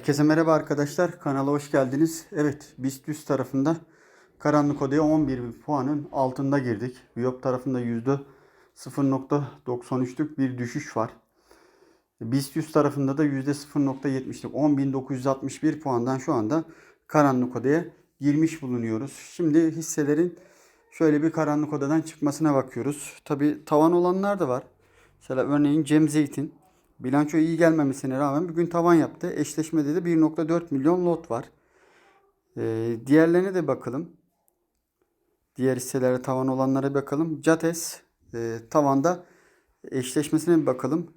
Herkese merhaba arkadaşlar. Kanala hoş geldiniz. Evet, BIST 100 tarafında karanlık odaya 11 puanın altında girdik. Viyop tarafında %0.93'lük bir düşüş var. BIST 100 tarafında da %0.70'lik 10.961 puandan şu anda karanlık odaya girmiş bulunuyoruz. Şimdi hisselerin şöyle bir karanlık odadan çıkmasına bakıyoruz. Tabi tavan olanlar da var. Mesela örneğin Cem Zeytin bilanço iyi gelmemesine rağmen bugün tavan yaptı. Eşleşmede de 1.4 milyon lot var. Ee, diğerlerine de bakalım. Diğer hisselere tavan olanlara bakalım. Cates e, tavanda eşleşmesine bir bakalım.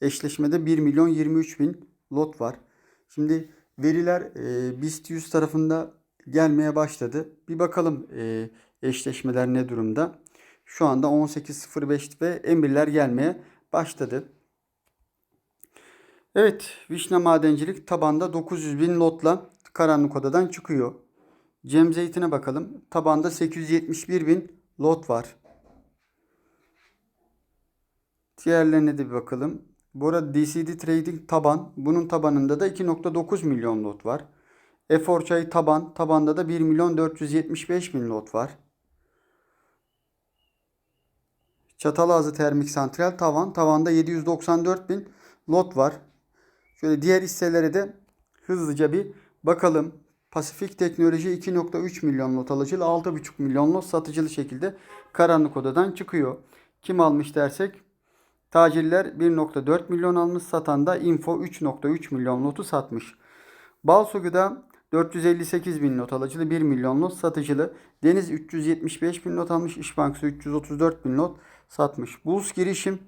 Eşleşmede 1 milyon 23 bin lot var. Şimdi veriler e, BIST 100 tarafında gelmeye başladı. Bir bakalım e, eşleşmeler ne durumda. Şu anda 18.05 ve emirler gelmeye başladı. Evet, Vişne Madencilik tabanda 900 bin lotla karanlık odadan çıkıyor. Cem Zeytin'e bakalım. Tabanda 871 bin lot var. Diğerlerine de bir bakalım. Bu arada DCD Trading taban. Bunun tabanında da 2.9 milyon lot var. Efor taban. Tabanda da 1 milyon 475 bin lot var. Çatalazı Termik Santral tavan. Tavanda 794 bin lot var. Şöyle diğer hisselere de hızlıca bir bakalım. Pasifik Teknoloji 2.3 milyon lot alıcılı 6.5 milyon lot satıcılı şekilde karanlık odadan çıkıyor. Kim almış dersek tacirler 1.4 milyon almış satan da Info 3.3 milyon lotu satmış. Balsugu'da 458 bin not alıcılı 1 milyon not satıcılı. Deniz 375 bin not almış. İş Bankası 334 bin not satmış. Bulls girişim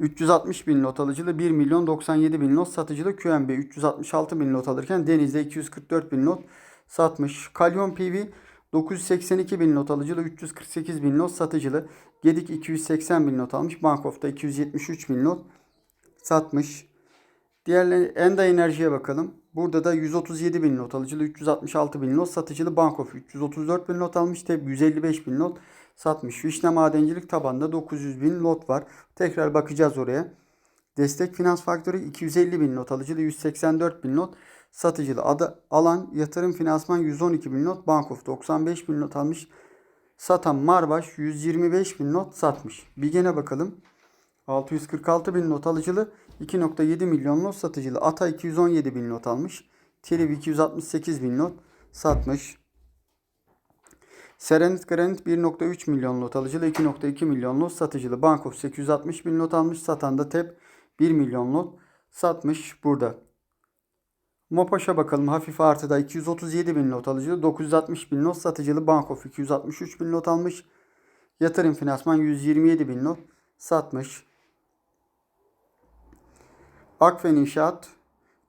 360 bin not alıcılı 1 milyon 97 bin not satıcılı QNB 366 bin not alırken Deniz'de 244 bin not satmış. Kalyon PV 982 bin not alıcılı 348 bin not satıcılı. Gedik 280 bin not almış. Bankof'ta 273 bin not satmış. Diğerleri Enda Enerji'ye bakalım. Burada da 137 bin not alıcılı 366 bin not satıcılı Bankof 334 bin not almış. TEB 155 bin not satmış. Vişne Madencilik tabanda 900 bin lot var. Tekrar bakacağız oraya. Destek Finans Faktörü 250 bin not alıcılı 184 bin not satıcılı. Adı, alan Yatırım Finansman 112 bin not. Bankof 95 bin not almış. Satan Marbaş 125 bin not satmış. Bigen'e bakalım. 646 bin not alıcılı 2.7 milyon not satıcılı. Ata 217 bin not almış. Telif 268 bin not satmış. Serenit Granit 1.3 milyon lot alıcılı 2.2 milyon lot satıcılı. Bankof 860 bin lot almış. Satan da TEP 1 milyon lot satmış burada. Mopaş'a bakalım. Hafif artıda 237 bin lot alıcılı 960 bin lot satıcılı. Bankof 263 bin lot almış. Yatırım Finansman 127 bin lot satmış. Akfen İnşaat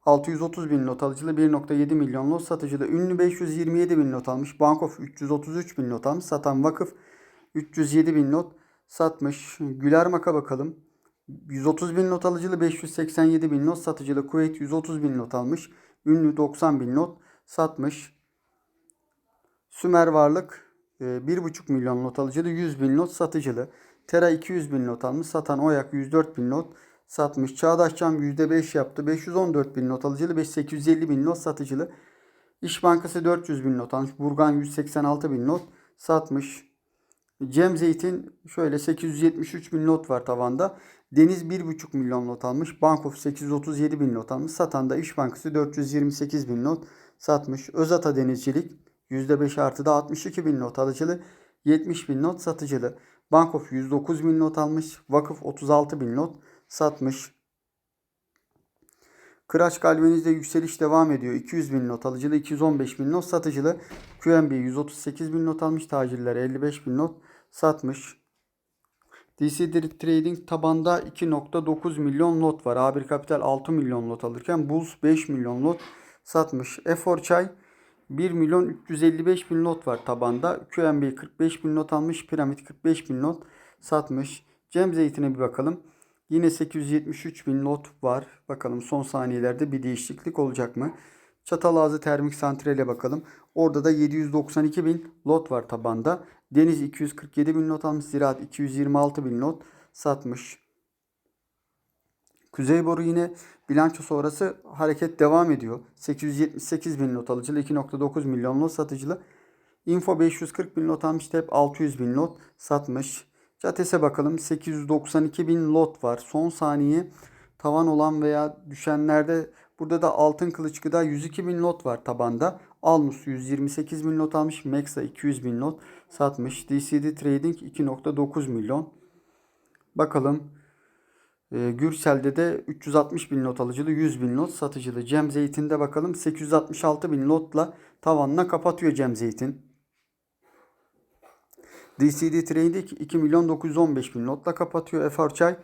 630 bin not alıcılı 1.7 milyon lot satıcılı. Ünlü 527 bin not almış. Bankof 333 bin not almış. Satan Vakıf 307 bin not satmış. Güler Mak'a bakalım. 130 bin not alıcılı 587 bin not satıcılı. Kuveyt 130 bin not almış. Ünlü 90 bin not satmış. Sümer Varlık 1.5 milyon not alıcılı 100 bin not satıcılı. Tera 200 bin not almış. Satan Oyak 104 bin not satmış. Çağdaş Cam %5 yaptı. 514 bin not alıcılı. 850 bin not satıcılı. İş Bankası 400 bin not almış. Burgan 186 bin not satmış. Cem Zeytin şöyle 873 bin not var tavanda. Deniz 1,5 milyon not almış. Bankof 837 bin not almış. Satan da İş Bankası 428 bin not satmış. Özata Denizcilik %5 artıda 62 bin not alıcılı. 70 bin not satıcılı. Bankof 109 bin not almış. Vakıf 36 bin not satmış. Kıraç Galvaniz'de yükseliş devam ediyor. 200 bin not alıcılı, 215 bin not satıcılı. QNB 138 bin not almış. Tacirler 55 bin not satmış. DC Trading tabanda 2.9 milyon lot var. A1 Kapital 6 milyon lot alırken Bulls 5 milyon lot satmış. Efor Çay 1 milyon 355 bin lot var tabanda. QNB 45 bin not almış. Piramit 45 bin not satmış. Cem Zeytin'e bir bakalım. Yine 873 bin lot var. Bakalım son saniyelerde bir değişiklik olacak mı? Çatalazı Termik Santral'e bakalım. Orada da 792 bin lot var tabanda. Deniz 247 bin lot almış. Ziraat 226 bin lot satmış. Kuzey Boru yine Bilanço sonrası hareket devam ediyor. 878 bin lot alıcılı 2.9 milyon lot satıcılı. Info 540 bin lot almış. TEP 600 bin lot satmış. Cates'e bakalım. 892 bin lot var. Son saniye tavan olan veya düşenlerde burada da altın kılıç gıda 102 bin lot var tabanda. Almus 128 bin lot almış. Mexa 200 bin lot satmış. DCD Trading 2.9 milyon. Bakalım. Ee, Gürsel'de de 360 bin lot alıcılı 100 bin lot satıcılı. Cem Zeytin'de bakalım 866 bin lotla tavanına kapatıyor Cem Zeytin. DCD Trading 2 milyon 915 bin lotla kapatıyor. Çay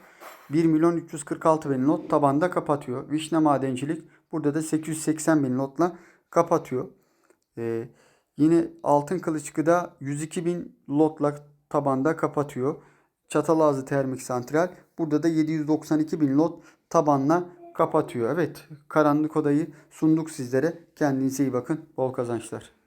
1 milyon 346 bin lot tabanda kapatıyor. Vişne Madencilik burada da 880 bin lotla kapatıyor. Ee, yine Altın Kılıç Gıda 102 bin lotla tabanda kapatıyor. Çatalazı Termik Santral burada da 792 bin lot tabanla kapatıyor. Evet karanlık odayı sunduk sizlere. Kendinize iyi bakın. Bol kazançlar.